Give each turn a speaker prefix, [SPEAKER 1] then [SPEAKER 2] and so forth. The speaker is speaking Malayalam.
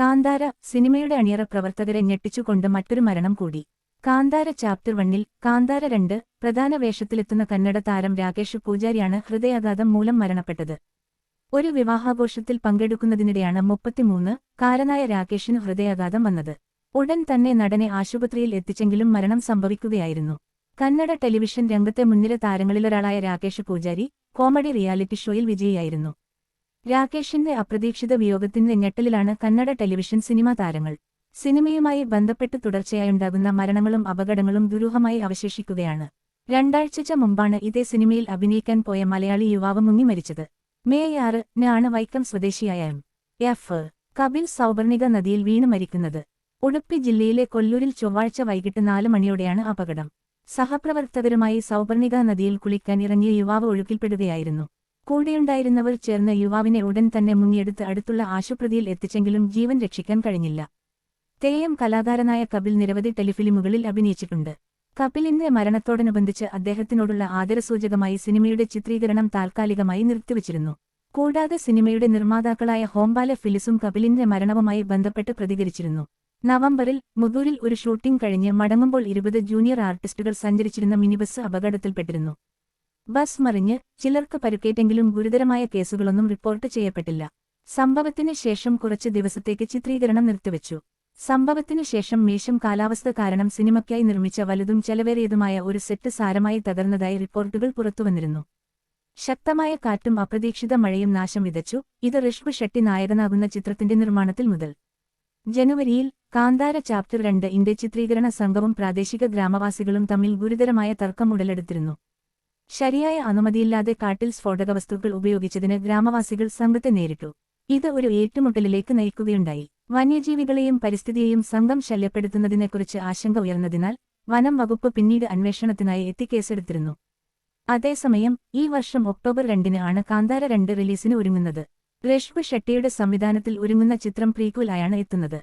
[SPEAKER 1] കാന്താര സിനിമയുടെ അണിയറ പ്രവർത്തകരെ ഞെട്ടിച്ചുകൊണ്ട് മറ്റൊരു മരണം കൂടി. കാന്താര ചാപ്റ്റർ വണ്ണിൽ കാന്താര രണ്ട് പ്രധാന വേഷത്തിലെത്തുന്ന കന്നഡ താരം രാകേഷ് പൂജാരിയാണ് ഹൃദയാഘാതം മൂലം മരണപ്പെട്ടത്. ഒരു വിവാഹാഘോഷത്തിൽ പങ്കെടുക്കുന്നതിനിടെയാണ് മുപ്പത്തിമൂന്ന് കാരനായ രാകേഷിന് ഹൃദയാഘാതം വന്നത്. ഉടൻ തന്നെ നടനെ ആശുപത്രിയിൽ എത്തിച്ചെങ്കിലും മരണം സംഭവിക്കുകയായിരുന്നു. കന്നഡ ടെലിവിഷൻ രംഗത്തെ മുൻനിര താരങ്ങളിലൊരാളായ രാകേഷ് പൂജാരി കോമഡി റിയാലിറ്റി ഷോയിൽ വിജയിയായിരുന്നു. രാകേഷിന്റെ അപ്രതീക്ഷിത വിയോഗത്തിന്റെ ഞെട്ടലിലാണ് കന്നഡ ടെലിവിഷൻ സിനിമാ താരങ്ങൾ. സിനിമയുമായി ബന്ധപ്പെട്ട് തുടർച്ചയായുണ്ടാകുന്ന മരണങ്ങളും അപകടങ്ങളും ദുരൂഹമായി അവശേഷിക്കുകയാണ്. രണ്ടാഴ്ച മുമ്പാണ് ഇതേ സിനിമയിൽ അഭിനയിക്കാൻ പോയ മലയാളി യുവാവ് മുങ്ങി മരിച്ചത്. മേയ് ആറ് നാണ് വൈക്കം സ്വദേശിയായ എം. എഫ്. കപിൽ സൗവർണിക നദിയിൽ വീണ് മരിക്കുന്നത്. ഉടുപ്പി ജില്ലയിലെ കൊല്ലൂരിൽ ചൊവ്വാഴ്ച വൈകിട്ട് നാല് മണിയോടെയാണ് അപകടം. സഹപ്രവർത്തകരുമായി സൗവർണിക നദിയിൽ കുളിക്കാൻ ഇറങ്ങിയ യുവാവ് ഒഴുക്കിൽപ്പെടുകയായിരുന്നു. കൂടെയുണ്ടായിരുന്നവർ ചേർന്ന് യുവാവിനെ ഉടൻ തന്നെ മുങ്ങിയെടുത്ത് അടുത്തുള്ള ആശുപത്രിയിൽ എത്തിച്ചെങ്കിലും ജീവൻ രക്ഷിക്കാൻ കഴിഞ്ഞില്ല. തേയം കലാകാരനായ കപിൽ നിരവധി ടെലിഫിലിമുകളിൽ അഭിനയിച്ചിട്ടുണ്ട്. കപിലിന്റെ മരണത്തോടനുബന്ധിച്ച് അദ്ദേഹത്തിനോടുള്ള ആദരസൂചകമായി സിനിമയുടെ ചിത്രീകരണം താൽക്കാലികമായി നിർത്തിവച്ചിരുന്നു. കൂടാതെ സിനിമയുടെ നിർമ്മാതാക്കളായ ഹോംബാല ഫിലിസും കപിലിന്റെ മരണവുമായി ബന്ധപ്പെട്ട് പ്രതികരിച്ചിരുന്നു. നവംബറിൽ മുതൂരിൽ ഒരു ഷൂട്ടിംഗ് കഴിഞ്ഞ് മടങ്ങുമ്പോൾ ഇരുപത് ജൂനിയർ ആർട്ടിസ്റ്റുകൾ സഞ്ചരിച്ചിരുന്ന മിനിബസ് അപകടത്തിൽപ്പെട്ടിരുന്നു. ബസ് മറിഞ്ഞ് ചിലർക്ക് പരുക്കേറ്റെങ്കിലും ഗുരുതരമായ കേസുകളൊന്നും റിപ്പോർട്ട് ചെയ്യപ്പെട്ടില്ല. സംഭവത്തിന് ശേഷം കുറച്ച് ദിവസത്തേക്ക് ചിത്രീകരണം നിർത്തിവച്ചു. സംഭവത്തിന് ശേഷം മേശം കാലാവസ്ഥ കാരണം സിനിമയ്ക്കായി നിർമ്മിച്ച വലുതും ചെലവേറിയതുമായ ഒരു സെറ്റ് സാരമായി തകർന്നതായി റിപ്പോർട്ടുകൾ പുറത്തുവന്നിരുന്നു. ശക്തമായ കാറ്റും അപ്രതീക്ഷിത മഴയും നാശം വിതച്ചു. ഇത് ഋഷ്ബ് ഷെട്ടി നായകനാകുന്ന ചിത്രത്തിന്റെ നിർമ്മാണത്തിൽ മുതൽ. ജനുവരിയിൽ കാന്താര ചാപ്റ്റർ രണ്ട് ഇന്റെ ചിത്രീകരണ സംഘവും പ്രാദേശിക ഗ്രാമവാസികളും തമ്മിൽ ഗുരുതരമായ തർക്കം ഉടലെടുത്തിരുന്നു. ശരിയായ അനുമതിയില്ലാതെ കാട്ടിൽ സ്ഫോടക വസ്തുക്കൾ ഉപയോഗിച്ചതിന് ഗ്രാമവാസികൾ സംഘത്തെ നേരിട്ടു. ഇത് ഒരു ഏറ്റുമുട്ടലിലേക്ക് നയിക്കുകയുണ്ടായി. വന്യജീവികളെയും പരിസ്ഥിതിയെയും സംഘം ശല്യപ്പെടുത്തുന്നതിനെക്കുറിച്ച് ആശങ്ക ഉയർന്നതിനാൽ വനം വകുപ്പ് പിന്നീട് അന്വേഷണത്തിനായി എത്തി കേസെടുത്തിരുന്നു അതേസമയം ഈ വർഷം ഒക്ടോബർ രണ്ടിന് ആണ് കാന്താര രണ്ട് റിലീസിന് ഒരുങ്ങുന്നത്. രഷ്ബ് ഷെട്ടിയുടെ സംവിധാനത്തിൽ ഒരുങ്ങുന്ന ചിത്രം പ്രീക്വലായാണ് എത്തുന്നത്.